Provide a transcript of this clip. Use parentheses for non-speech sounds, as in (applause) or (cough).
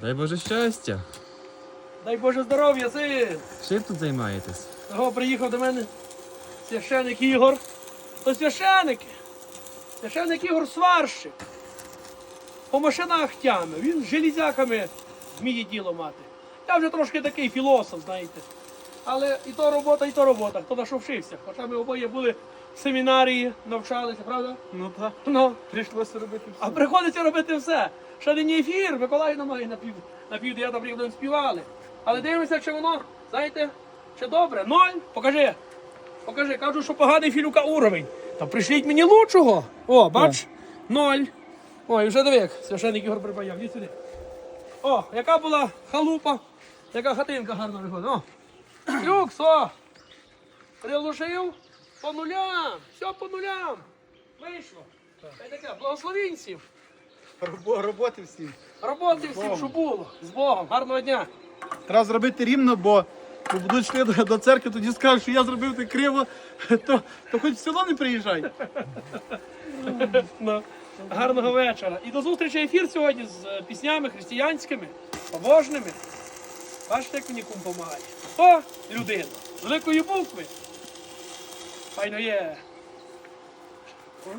Дай Боже щастя. Дай Боже здоров'я, син. Чим тут займаєтесь? Того приїхав до мене священик Ігор. То священики. Священик Ігор сварщик. По машинах тяме. Він з железяками вміє діло мати. Я вже трошки такий філософ, знаєте. Але і то робота, і то робота. Хто на що вчився. Хоча ми обоє були в семінарії, навчалися, правда? Ну так, Ну, прийшлося робити все. а приходиться робити все. Ще нині ефір, Миколаївна має на пів, на пів дев'ята співали. Але дивимося, чи воно, знаєте, чи добре. Ноль, покажи. Покажи, кажу, що поганий філюка уровень. Та пришліть мені лучшого. О, бач, ноль. Ой, вже диви, як священник Ігор припаяв. Іди сюди. О, яка була халупа, яка хатинка гарно виходить. О, люкс, о. Приложив по нулям. Все по нулям. Вийшло. Та й таке, благословінців. Роботи всі. Роботи всім, що було. З Богом. Гарного дня. Треба зробити рівно, бо будуть йшли до, церкви, тоді скажуть, що я зробив так криво, (laughs) то, то хоч в село не приїжджай. Ну, гарного вечора. І до зустрічі ефір сьогодні з е, піснями християнськими, побожними. Бачите, як мені кум допомагає. Хто людина? З великої букви. Файно є. О,